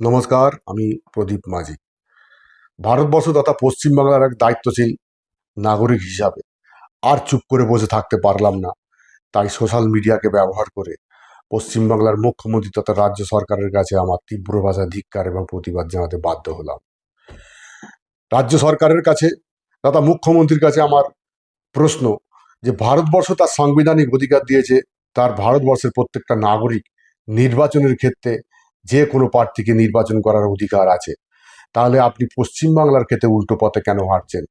নমস্কার, আমি প্রদীপ মাঝি। ভারতবর্ষ তথা পশ্চিমবাংলার এক দায়িত্বশীল নাগরিক হিসাবে আর চুপ করে বসে থাকতে পারলাম না। তাই সোশ্যাল মিডিয়াকে ব্যবহার করে পশ্চিমবাংলার মুখ্যমন্ত্রী তথা রাজ্য সরকারের কাছে আমার তীব্র ভাষা ধিক্কার এবং প্রতিবাদ জানাতে বাধ্য হলাম। রাজ্য সরকারের কাছে তথা মুখ্যমন্ত্রীর কাছে আমার প্রশ্ন যে, ভারতবর্ষ তার সাংবিধানিক অধিকার দিয়েছে, তার ভারতবর্ষের প্রত্যেকটা নাগরিক নির্বাচনের ক্ষেত্রে যে কোনো প্রার্থীকে নির্বাচন করার অধিকার আছে, তাহলে আপনি পশ্চিমবাংলার ক্ষেত্রে উল্টো পথে কেন হাঁটছেন?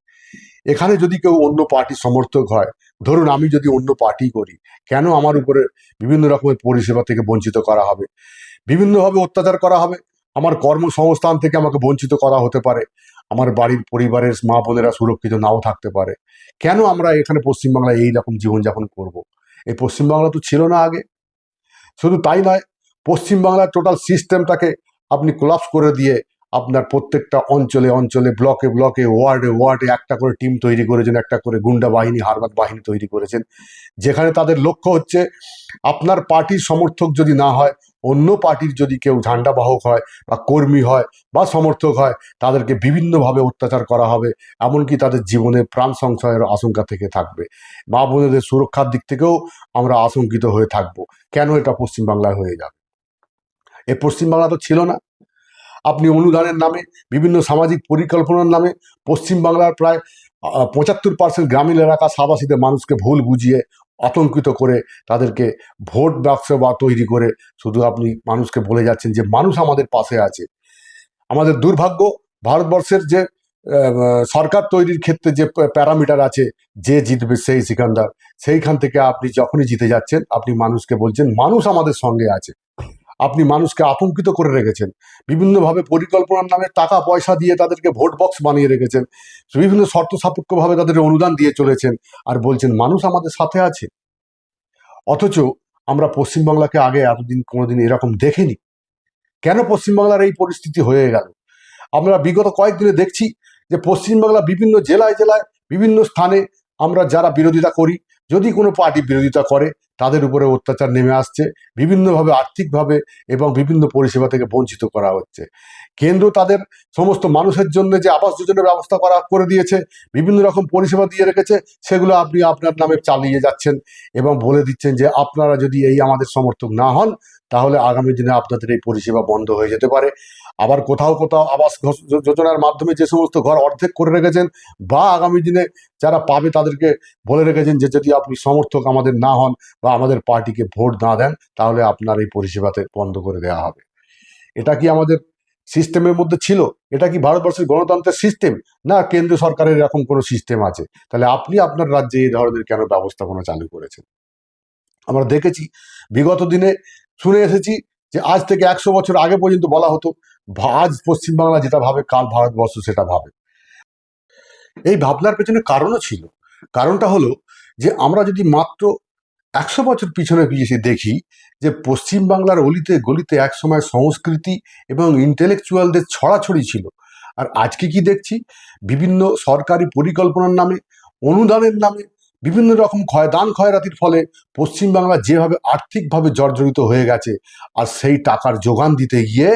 এখানে যদি কেউ অন্য পার্টি সমর্থক হয়, ধরুন আমি যদি অন্য পার্টি করি, কেন আমার উপরে বিভিন্ন রকমের পরিষেবা থেকে বঞ্চিত করা হবে? বিভিন্নভাবে অত্যাচার করা হবে? আমার কর্মসংস্থান থেকে আমাকে বঞ্চিত করা হতে পারে? আমার বাড়ির পরিবারের মা বোনেরা সুরক্ষিত নাও থাকতে পারে? কেন আমরা এখানে পশ্চিমবাংলায় এই রকম জীবনযাপন করব। এই পশ্চিমবাংলা তো ছিল না আগে। শুধু তাই নয় পশ্চিমবাংলার টোটাল সিস্টেমটাকে আপনি কোলাপস করে দিয়ে আপনার প্রত্যেকটা অঞ্চলে অঞ্চলে ব্লকে ব্লকে ওয়ার্ডে ওয়ার্ডে একটা করে টিম তৈরি করেছেন, একটা করে গুন্ডা বাহিনী, হারবাদ বাহিনী তৈরি করেছেন। যেখানে তাদের লক্ষ্য হচ্ছে আপনার পার্টির সমর্থক যদি না হয়, অন্য পার্টির যদি কেউ ঝান্ডা বাহক হয় বা কর্মী হয় বা সমর্থক হয়, তাদেরকে বিভিন্নভাবে অত্যাচার করা হবে, এমনকি তাদের জীবনে প্রাণ সংশয়ের আশঙ্কা থেকে থাকবে। মা বোনেদের সুরক্ষার দিক থেকেও আমরা আশঙ্কিত হয়ে থাকব। কেন এটা পশ্চিমবাংলায় হয়ে যাবে? এ পশ্চিমবাংলা তো ছিল না। আপনি অনুদানের নামে, বিভিন্ন সামাজিক পরিকল্পনার নামে পশ্চিমবাংলার প্রায় পঁচাত্তর পার্সেন্ট গ্রামীণ এলাকা সাবাসীতে মানুষকে ভুল বুঝিয়ে আতঙ্কিত করে তাদেরকে ভোট বাক্স বা তৈরি করে শুধু আপনি মানুষকে বলে যাচ্ছেন যে, মানুষ আমাদের পাশে আছে। আমাদের দুর্ভাগ্য, ভারতবর্ষের যে সরকার তৈরির ক্ষেত্রে যে প্যারামিটার আছে, যে জিতবে সেই সিকান্দার, সেইখান থেকে আপনি যখনই জিতে যাচ্ছেন, আপনি মানুষকে বলছেন, মানুষ আমাদের সঙ্গে আছে। আপনি মানুষকে আতঙ্কিত করে রেখেছেন। বিভিন্নভাবে পরিকল্পনার নামে টাকা, পয়সা দিয়ে তাদেরকে ভোট বক্স বানিয়ে রেখেছেন। বিভিন্ন শর্ত সাপেক্ষভাবে তাদের অনুদান দিয়ে চলেছেন আর বলছেন, মানুষ আমাদের সাথে আছে। অথচ আমরা পশ্চিমবাংলাকে আগে এতদিন, কোনোদিন এরকম দেখিনি। কেন পশ্চিমবাংলার এই পরিস্থিতি হয়ে গেল? আমরা বিগত কয়েকদিনে দেখছি যে পশ্চিমবাংলা বিভিন্ন জেলায় জেলায় বিভিন্ন স্থানে আমরা যারা বিরোধিতা করি যদি কোনো পার্টি বিরোধিতা করে, তাদের উপরে অত্যাচার নেমে আসছে, বিভিন্নভাবে আর্থিকভাবে এবং বিভিন্ন পরিষেবা থেকে বঞ্চিত করা হচ্ছে। কেন্দ্র তাদের সমস্ত মানুষের জন্য যে আবাস যোজনার ব্যবস্থা করা, করে দিয়েছে, বিভিন্ন রকম পরিষেবা দিয়ে রেখেছে, সেগুলো আপনি আপনার নামে চালিয়ে যাচ্ছেন এবং বলে দিচ্ছেন যে আপনারা যদি এই আমাদের সমর্থক না হন, তাহলে আগামী দিনে আপনাদের এই পরিষেবা বন্ধ হয়ে যেতে পারে। আবার কোথাও কোথাও আবাস যোজনার মাধ্যমে যে সমস্ত ঘর অর্ধেক করে রেখেছেন বা আগামী দিনে যারা পাবে তাদেরকে বলে রেখেছেন যে যদি আপনি সমর্থক আমাদের না হন বা আমাদের পার্টিকে ভোট না দেন, তাহলে আপনার এই পরিষেবাতে বন্ধ করে দেওয়া হবে। এটা কি আমাদের সিস্টেমের মধ্যে ছিল? এটা কি ভারতবর্ষের গণতন্ত্রের সিস্টেম? না, কেন্দ্র সরকারের এরকম কোনো সিস্টেম আছে? তাহলে আপনি আপনার রাজ্যে এই ধরনের কেন ব্যবস্থাপনা চালু করেছেন? আমরা দেখেছি, বিগত দিনে শুনে এসেছি যে আজ থেকে একশো বছর আগে পর্যন্ত বলা হতো আজ পশ্চিমবাংলা যেটা ভাবে, কাল ভারতবর্ষ সেটা ভাবে। এই ভাবনার পেছনে কারণও ছিল। কারণটা হলো যে আমরা যদি মাত্র একশো বছর পিছনে পিছিয়ে দেখি যে পশ্চিমবাংলার অলিতে গলিতে একসময় সংস্কৃতি এবং ইন্টেলেকচুয়ালদের ছড়াছড়ি ছিল, আর আজকে কি দেখছি? বিভিন্ন সরকারি পরিকল্পনার নামে, অনুদানের নামে, বিভিন্ন রকম ক্ষয় দান ক্ষয়রাতির ফলে পশ্চিমবাংলা যেভাবে আর্থিকভাবে জর্জরিত হয়ে গেছে, আর সেই টাকার যোগান দিতে গিয়ে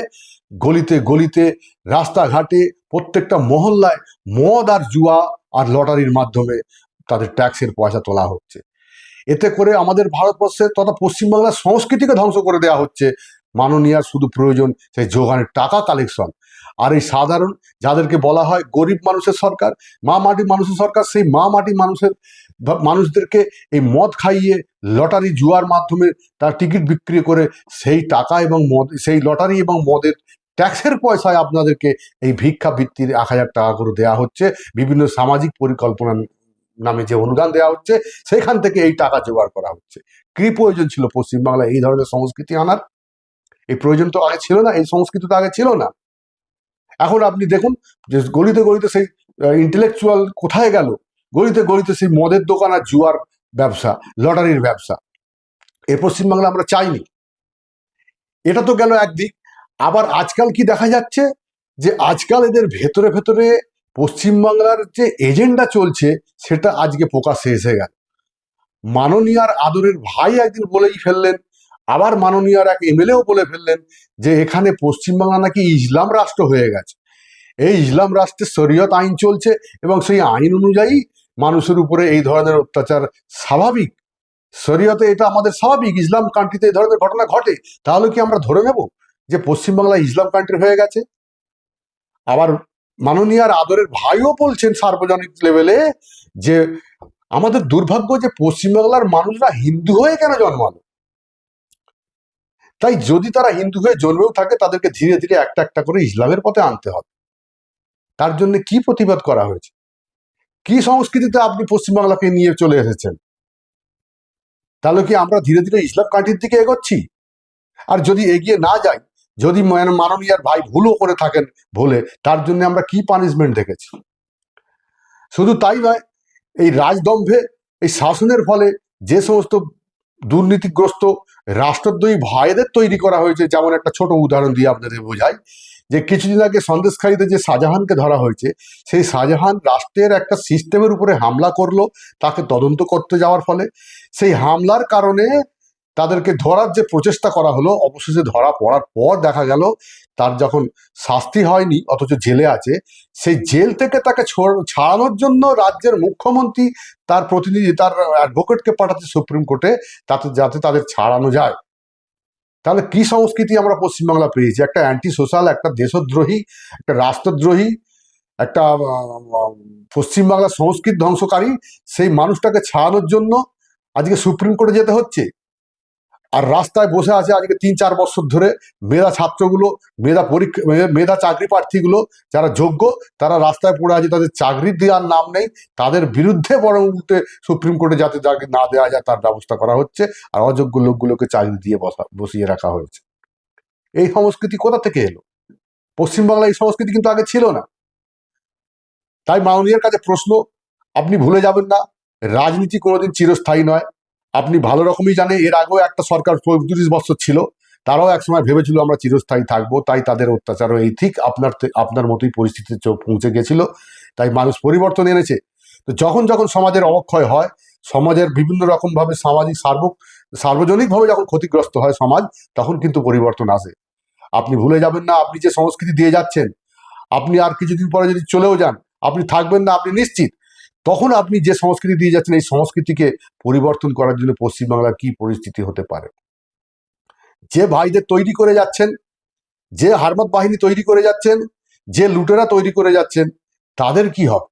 গলিতে গলিতে, রাস্তাঘাটে, প্রত্যেকটা মহল্লায় মদ আর জুয়া আর লটারির মাধ্যমে তাদের ট্যাক্সের পয়সা তোলা হচ্ছে। এতে করে আমাদের ভারতবর্ষের তথা পশ্চিমবাংলার সংস্কৃতিকে ধ্বংস করে দেওয়া হচ্ছে। মাননীয়ার শুধু প্রয়োজন সেই যোগানের টাকা কালেকশন। আর এই সাধারণ যাদেরকে বলা হয় গরিব মানুষের সরকার, মা মাটি মানুষের সরকার, সেই মা মাটি মানুষের মানুষদেরকে এই মদ খাইয়ে, লটারি, জুয়ার মাধ্যমে তার টিকিট বিক্রি করে সেই টাকা এবং মদ, সেই লটারি এবং মদের ট্যাক্সের পয়সায় আপনাদেরকে এই ভিক্ষা বৃত্তির এক হাজার টাকা করে দেওয়া হচ্ছে। বিভিন্ন সামাজিক পরিকল্পনা নামে যে অনুদান দেওয়া হচ্ছে, সেখান থেকে এই টাকা জোগাড় করা হচ্ছে। কি প্রয়োজন ছিল পশ্চিমবাংলায় এই ধরনের সংস্কৃতি আনার? এই প্রয়োজন তো আগে ছিল না, এই সংস্কৃতি তো আগে ছিল না। এখন আপনি দেখুন, যে গলিতে গলিতে সেই ইন্টেলেকচুয়াল কোথায় গেল? গলিতে গলিতে সেই মদের দোকান আর জুয়ার ব্যবসা, লটারির ব্যবসা। এ পশ্চিমবাংলা আমরা চাইনি। এটা তো গেল একদিক। আবার আজকাল কি দেখা যাচ্ছে? যে আজকাল এদের ভেতরে ভেতরে পশ্চিমবাংলার যে এজেন্ডা চলছে, সেটা আজকে প্রকাশ্যে এসে গেল। মাননীয়ার আদরের ভাই একদিন বলেই ফেললেন, আবার মাননীয়ার এক এমএলএও বলে ফেললেন যে এখানে পশ্চিমবাংলা নাকি ইসলাম রাষ্ট্র হয়ে গেছে। এই ইসলাম রাষ্ট্রের শরীয়ত আইন চলছে এবং সেই আইন অনুযায়ী মানুষের উপরে এই ধরনের অত্যাচার স্বাভাবিক। শরীয়তে এটা আমাদের স্বাভাবিক, ইসলাম কান্ট্রিতে এই ধরনের ঘটনা ঘটে, তাহলে কি আমরা ধরে নেব? যে পশ্চিমবাংলা ইসলাম কান্ট্রি হয়ে গেছে। আবার মাননীয়ার আদরের ভাইও বলছেন সার্বজনিক লেভেলে যে আমাদের দুর্ভাগ্য যে পশ্চিমবাংলার মানুষরা হিন্দু হয়ে কেন জন্মালো? তাই যদি তারা হিন্দু হয়ে জন্মেও থাকে, তাদেরকে ধীরে ধীরে একটা একটা করে ইসলামের পথে আনতে হবে। তার জন্য কি প্রতিবাদ করা হয়েছে? কি সংস্কৃতিতে আপনি পশ্চিমবাংলাকে নিয়ে চলে এসেছেন? তাহলে কি আমরা ধীরে ধীরে ইসলাম কান্ট্রির দিকে এগোচ্ছি? আর যদি এগিয়ে না যাই যদি মাননীয়ার ভাই ভুলও করে থাকেন ভুলে তার জন্য আমরা কি পানিশমেন্ট দেখেছি? শুধু তাই নয়, এই রাজদম্ভে, এই শাসনের ফলে যে সমস্ত দুর্নীতিগ্রস্ত রাষ্ট্রদ্রোহী ভাইদের তৈরি করা হয়েছে, যেমন একটা ছোট উদাহরণ দিয়ে আপনাদের বোঝাই, যে কিছুদিন আগে সন্দেশখালীতে যে শাহজাহানকে ধরা হয়েছে, সেই শাহজাহান রাষ্ট্রের একটা সিস্টেমের উপরে হামলা করল, তাকে তদন্ত করতে যাওয়ার ফলে। সেই হামলার কারণে তাদেরকে ধরার যে প্রচেষ্টা করা হলো, অবশেষে ধরা পড়ার পর দেখা গেল তার যখন শাস্তি হয়নি, অথচ জেলে আছে, সেই জেল থেকে তাকে ছাড়ানোর জন্য রাজ্যের মুখ্যমন্ত্রী তার প্রতিনিধি, তার অ্যাডভোকেটকে পাঠাচ্ছে সুপ্রিম কোর্টে তাতে, যাতে তাদের ছাড়ানো যায়। তাহলে কি সংস্কৃতি আমরা পশ্চিমবাংলা পেয়েছি? একটা অ্যান্টি সোশ্যাল একটা দেশদ্রোহী, একটা রাষ্ট্রদ্রোহী, একটা পশ্চিমবাংলার সংস্কৃত ধ্বংসকারী, সেই মানুষটাকে ছাড়ানোর জন্য আজকে সুপ্রিম কোর্টে যেতে হচ্ছে। আর রাস্তায় বসে আছে আজকে তিন চার বছর ধরে মেধা ছাত্রগুলো, মেধা পরীক্ষা, মেধা চাকরি প্রার্থীগুলো যারা যোগ্য, তারা রাস্তায় পড়ে আছে, তাদের চাকরি দেওয়ার নাম নেই, তাদের বিরুদ্ধে বরং উল্টে সুপ্রিম কোর্টে যাতে চাকরি না দেওয়া যায়, তার ব্যবস্থা করা হচ্ছে, আর অযোগ্য লোকগুলোকে চাকরি দিয়ে বসা, বসিয়ে রাখা হয়েছে। এই সংস্কৃতি কোথা থেকে এলো? পশ্চিমবাংলায় এই সংস্কৃতি কিন্তু আগে ছিল না। তাই মাননীয়ের কাছে প্রশ্ন, আপনি ভুলে যাবেন না, রাজনীতি কোনোদিন চিরস্থায়ী নয়। আপনি ভালো রকমই জানেন, এর আগেও একটা সরকার পঁয়ত্রিশ বছর ছিল, তারাও একসময় ভেবেছিল আমরা চিরস্থায়ী থাকব, তাই তাদের অত্যাচারও এই ঠিক আপনার আপনার মতোই পরিস্থিতিতে পৌঁছে গেছিল, তাই মানুষ পরিবর্তন এনেছে। তো যখন যখন সমাজের অবক্ষয় হয়, সমাজের বিভিন্ন রকম ভাবে সামাজিক সার্ব সার্বজনিকভাবে যখন ক্ষতিগ্রস্ত হয় সমাজ, তখন কিন্তু পরিবর্তন আসে। আপনি ভুলে যাবেন না, আপনি যে সংস্কৃতি দিয়ে যাচ্ছেন, আপনি আর কিছুদিন পরে যদি চলেও যান, আপনি থাকবেন না, আপনি নিশ্চিত। তখন আপনি যে সংস্কৃতি দিয়ে যাচ্ছেন, এই সংস্কৃতিকে পরিবর্তন করার জন্য পশ্চিমবাংলার কি পরিস্থিতি হতে পারে? যে ভাইদের তৈরি করে যাচ্ছেন, যে হারমত বাহিনী তৈরি করে যাচ্ছেন, যে লুটেরা তৈরি করে যাচ্ছেন, তাদের কি হবে?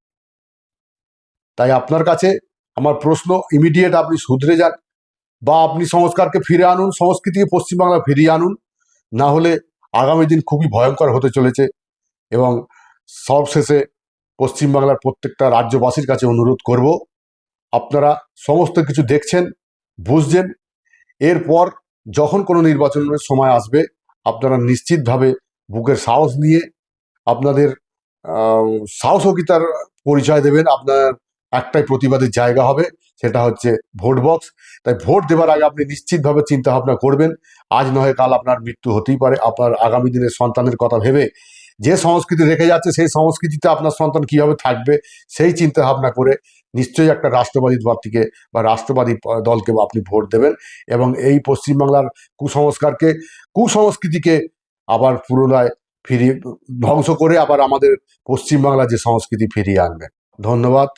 তাই আপনার কাছে আমার প্রশ্ন ইমিডিয়েট আপনি শুধরে যান বা আপনি সংস্কারকে ফিরে আনুন, সংস্কৃতিকে পশ্চিমবাংলা ফিরিয়ে আনুন, না হলে আগামী দিন খুবই ভয়ঙ্কর হতে চলেছে এবং সবশেষে পশ্চিমবাংলার প্রত্যেকটা রাজ্যবাসীর কাছে অনুরোধ করব, আপনারা সমস্ত কিছু দেখছেন, বুঝছেন, এরপর যখন কোনো নির্বাচনের সময় আসবে, আপনারা নিশ্চিতভাবে বুকের সাহস নিয়ে আপনাদের সাহসিকতার পরিচয় দেবেন, আপনার একটাই প্রতিবাদের জায়গা হবে, সেটা হচ্ছে ভোট বক্স। তাই ভোট দেওয়ার আগে আপনি নিশ্চিতভাবে চিন্তা ভাবনা করবেন, আজ নয় কাল আপনার মৃত্যু হতেই পারে, আপনার আগামী দিনের সন্তানের কথা ভেবে। যে সংস্কৃতি রেখে যাচ্ছে, সেই সংস্কৃতিতে আপনার সন্তান কীভাবে থাকবে, সেই চিন্তা ভাবনা করে নিশ্চয়ই একটা রাষ্ট্রবাদী পার্টিকে বা রাষ্ট্রবাদী দলকে আপনি ভোট দেবেন এবং এই পশ্চিমবাংলার কুসংস্কারকে, কুসংস্কৃতিকে আবার পুনরায় ফিরিয়ে, ধ্বংস করে আবার আমাদের পশ্চিমবাংলার যে সংস্কৃতি ফিরিয়ে আনবেন। ধন্যবাদ।